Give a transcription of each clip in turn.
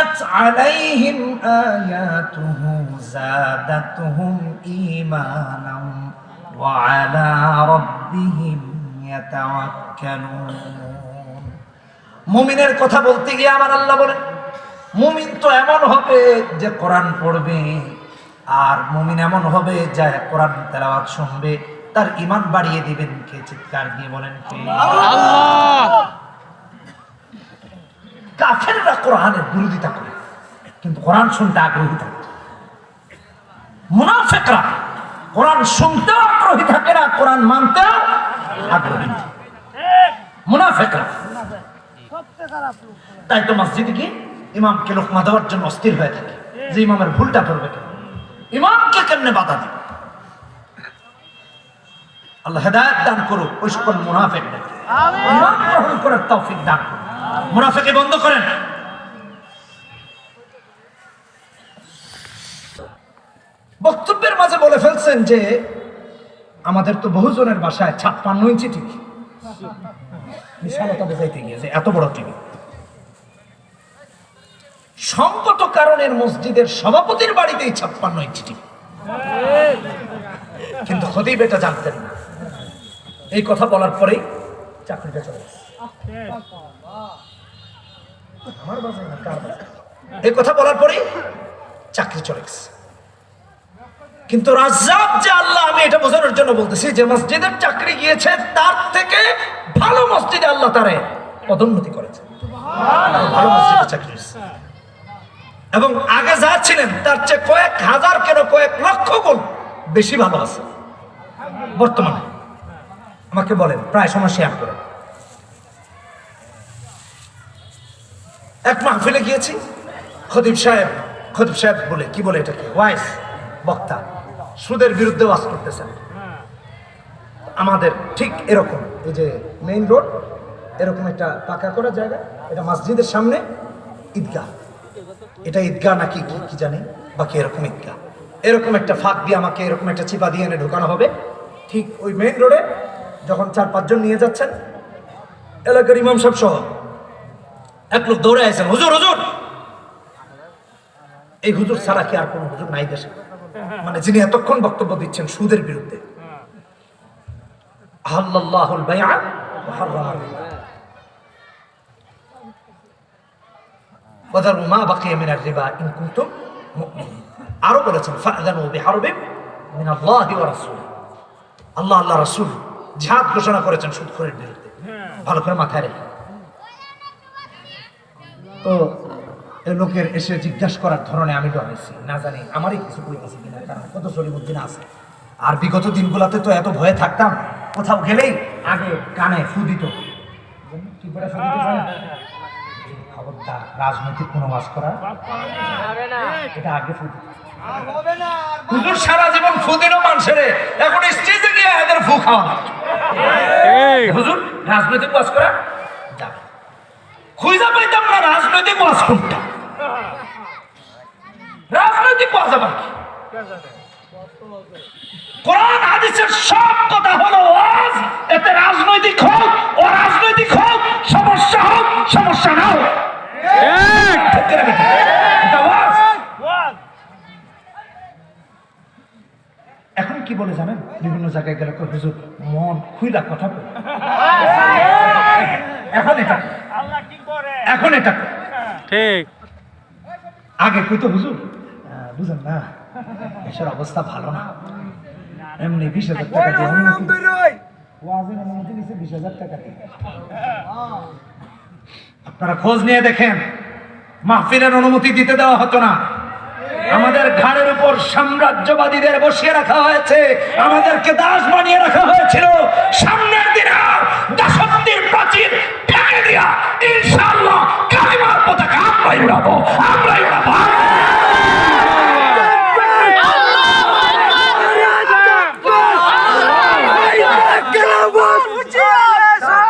তুলিয়াত আলাইহিম আয়াতুহু মুমিনের কথা বলতে গিয়ে আমার আল্লাহ বলেন মুমিন তো এমন হবে যে কোরআন পড়বে, আর মুমিন এমন হবে যা কোরআন তেলাওয়াত শুনবে, তার ইমান বাড়িয়ে দিবেন কে? চিৎকার দিয়ে বলেন কে? আল্লাহ! কাফেররা কোরআনের বিরোধিতা করে। কিন্তু কোরআন শুনতে আগ্রহী থাকে। মুনাফেকরা কোরআন শুনতেও আগ্রহী থাকে না কোরআন মানতেও আগ্রহী মুনাফেকরা। তাই তো মসজিদে গিয়ে ইমামকে লোকমা দেওয়ার জন্য অস্থির হয়ে থাকে যে ইমামের ভুলটা করবে কেন ইমামকে কেমনে বাধা দিবে? আল্লাহ হেদায়ত দান করুক ওই সকল মুনাফেক ইমাম গ্রহণ করার তৌফিক দান করুক। মুনাফেকে বন্ধ করেন। বক্তব্যের মাঝে বলে ফেলছেন যে, আমাদের তো বহুজনের বাসায় ছাপ্পান্ন ইঞ্চি টিভি। বিশালতা বোঝাইতে গিয়ে যে এত বড় টিভি। সংকট কারণের মসজিদের সভাপতির বাড়িতেই ছাপ্পান্ন ইঞ্চি টিভি। কিন্তু খতিব এটা জানতেন না। এই কথা বলার পরেই চাকরিটা চলে গেছে। আমার বাজার না কার বাজার? এই কথা বলার পরেই চাকরি চলে গেছে। কিন্তু রাজ্জাব যে আল্লাহ আমি এটা বোঝানোর জন্য বলতেছি যে মসজিদের চাকরি গিয়েছে তার থেকে ভালো মসজিদে আল্লাহ তারে পদোন্নতি করেছে। ভালো মসজিদে চাকরি এবং আগে যা ছিলেন তার চেয়ে কয়েক হাজার কেন কয়েক লক্ষ গুণ বেশি ভালো আছে। বর্তমানে। আমাকে বলেন প্রায় সময় শেয়ার করেন। এক মাহফিলে গিয়েছি। খদিব সাহেব খদিব সাহেব বলে, কি বলে এটাকে? ওয়াইস, বক্তা, সুদের বিরুদ্ধে ওয়াজ করতেছেন। আমাদের ঠিক এরকম, এই যে মেইন রোড এরকম একটা পাকা করা জায়গা, এটা মসজিদের সামনে, ঈদগাহ। এটা ঈদগাহ নাকি, কি কি জানি, বাকি এরকম ঈদগাহ। এরকম একটা ফাঁক দিয়ে আমাকে এরকম একটা চিপা দিয়ে এনে ঢোকানো হবে। ঠিক ওই মেইন রোডে যখন চার পাঁচজন নিয়ে যাচ্ছেন, এলাকার ইমাম সাহেব সহ এক লোক দৌড়ে আসেন হুজুর হুজুর! এই হুজুর ছাড়া কি আর কোন হুজুর নাই দেশে? মানে যিনি এতক্ষণ বক্তব্য দিচ্ছেন সুদের বিরুদ্ধে। আরও বলেছেন আল্লাহ আল্লাহ রাসূল ঘোষণা করেছেন সুদখোরের বিরুদ্ধে। ভালো করে মাথায় রেখে। তো লোকের এসে জিজ্ঞাসা করার ধরনে আমি ডরাইছি। না জানি আমারই কিছু কই গেছে কিনা কারণ কত সলিমুদ্দিন আছে। আর বিগত দিনগুলোতে তো এত ভয়ে থাকতাম কোথাও গেলেই আগে কানে ফু দিত? খবরদার রাজনৈতিক কোনো ওয়াজ করা এটা আগে ফু দিত। হুজুর সারা জীবন ফু দিল মানুষের এখন স্টেজে গিয়ে এদের ফু খাওয়া। হুজুর রাজনৈতিক ওয়াজ করা যাবে। খুঁজে পাইতাম না রাজনৈতিক ওয়াজ কোনটা রাজনৈতিক ওয়াজ আবার? কোরআন হাদিসের সব কথা হলো ওয়াজ এতে রাজনৈতিক হোক ও রাজনৈতিক হোক সমস্যা হোক সমস্যা না হোক। এখন কি বলে জানেন বিভিন্ন জায়গায় গেলে হুজুর মন খুইলা কথা। এখন এটা। এখন এটা ঠিক। আগে কইতো হুজুর? আহ, বুঝেন না দেশের অবস্থা ভালো না। এমনি বিশ হাজার টাকা দিয়ে ওয়াজের অনুমতি দিচ্ছে বিশ হাজার টাকা দিয়ে। আপনারা খোঁজ নিয়ে দেখেন মাহফিলের অনুমতি দিতে দেওয়া হতো না। আমাদের ঘাড়ের উপর সাম্রাজ্যবাদীদের বসিয়ে রাখা হয়েছে। আমাদেরকে দাস বানিয়ে রাখা হয়েছিল সামনের দিনে আর দাসত্বের প্রাচীর ভেঙে দিয়া ইনশাআল্লাহ কালিমার পতাকা আমরাই উড়াবো আমরাই উড়াবো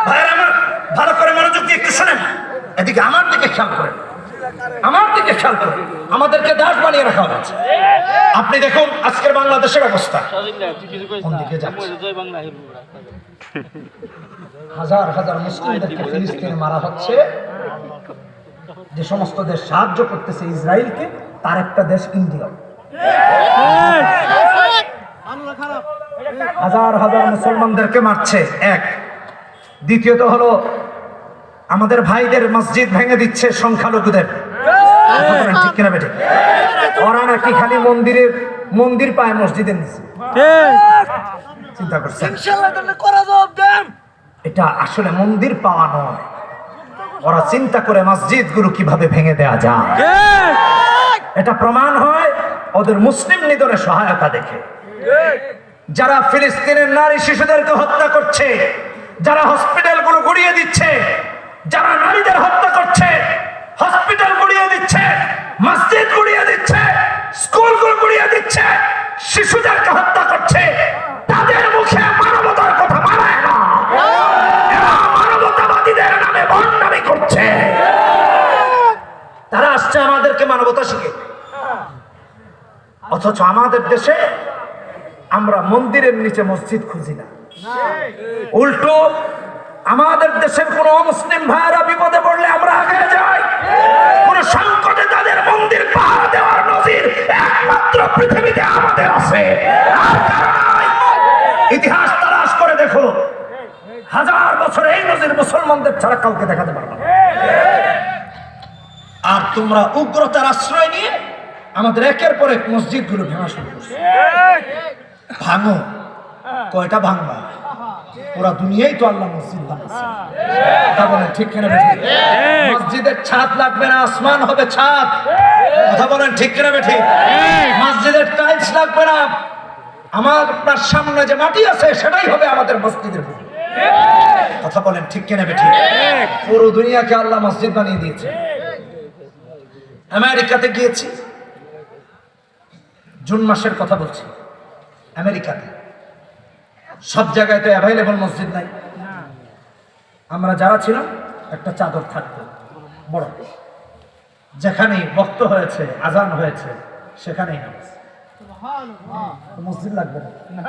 ভাইয়ের আমার ভালো করে মনোযোগ দিয়ে একটু শোনেন এদিকে আমার দিকে আমার দিকে আমাদেরকে দাস বানিয়ে রাখা আপনি দেখুন আজকের বাংলাদেশের অবস্থা। হাজার হাজার মুসলিমদেরকে ফিলিস্তিনে মারা হচ্ছে। যে সমস্ত দেশ সাহায্য করতেছে ইসরায়েলকে, তার একটা দেশ ইন্ডিয়া। হাজার হাজার মুসলমানদেরকে মারছে। এক। দ্বিতীয়ত হলো আমাদের ভাইদের মসজিদ ভেঙে দিচ্ছে সংখ্যালঘুদের। কথা ঠিক কিনা বেটে ওরা নাকি খালি মন্দিরের মন্দির পায় মসজিদের নিচে। চিন্তা করছেন? এটা আসলে মন্দির পাওয়া নয়। ওরা চিন্তা করে মসজিদগুলো কীভাবে ভেঙে দেয়া যায়। এটা প্রমাণ হয় ওদের মুসলিম নিধনে সহায়তা দেখে। যারা ফিলিস্তিনের নারী শিশুদেরকে হত্যা করছে যারা আসছে আমাদেরকে মানবতা শিখে অথচ আমাদের দেশে আমরা মন্দিরের নিচে মসজিদ খুঁজি না। উল্টো আমাদের দেশের কোন মুসলিম ভাইয়েরা বিপদে পড়লে আমরা আগে যাই। কোন সংকটে তাদের মন্দির পাহারা দেওয়ার নজির একমাত্র পৃথিবীতে আমাদের আছে। ইতিহাস তালাশ করে দেখো। হাজার বছর এই নজির মুসলমানদের ছাড়া কাউকে দেখাতে পারবে আর তোমরা উগ্রতার আশ্রয় নিয়ে আমাদের একের পর এক মসজিদগুলো ভেঙা শুরু ভাঙো। কয়টা ভাঙবা? পুরা দুনিয়াই তো আল্লাহ মসজিদ কথা বলেন ঠিক কিনা মসজিদের ছাদ লাগবে না, আসমান হবে ছাদ। কথা বলেন ঠিক কিনা বেঠি মসজিদের টাইলস লাগবে না। আমার আপনার সামনে যে মাটি আছে, সেটাই হবে আমাদের মসজিদের কথা বলেন ঠিক কিনা বেঠি পুরো দুনিয়াকে আল্লাহ মসজিদ বানিয়ে দিয়েছে। আমেরিকাতে গিয়েছি। জুন মাসের কথা বলছি। আমেরিকাতে। সব জায়গায় তো অ্যাভেলেবল মসজিদ নাই। আমরা যারা ছিলাম একটা চাদর থাকতো বড়। যেখানে বক্ত হয়েছে আজান হয়েছে সেখানেই নামাজ। মসজিদ লাগবে না।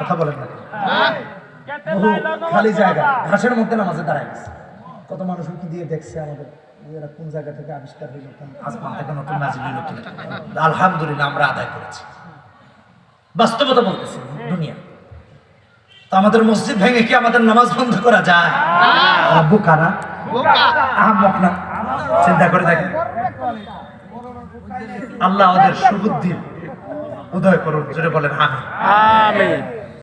কথা বলেন না। বহু খালি জায়গা। ঘাসের মধ্যে নামাজে দাঁড়ায় গেছে। কত মানুষ উঁকি দিয়ে দেখছে আমাদের। এরা কোন জায়গা থেকে আবিষ্কার হইল আসমান থেকে নতুন নাজিল হইল আলহামদুলিল্লাহ আমরা আদায় করেছি। বাস্তবতা বলতেছি দুনিয়া। তো আমাদের মসজিদ ভেঙে কি আমাদের নামাজ বন্ধ করা যায়? ওরা বোকা না? চিন্তা করে দেখেন। আল্লাহ ওদের সুবুদ্ধির উদয় করুন জোরে বলেন আমি আমিন।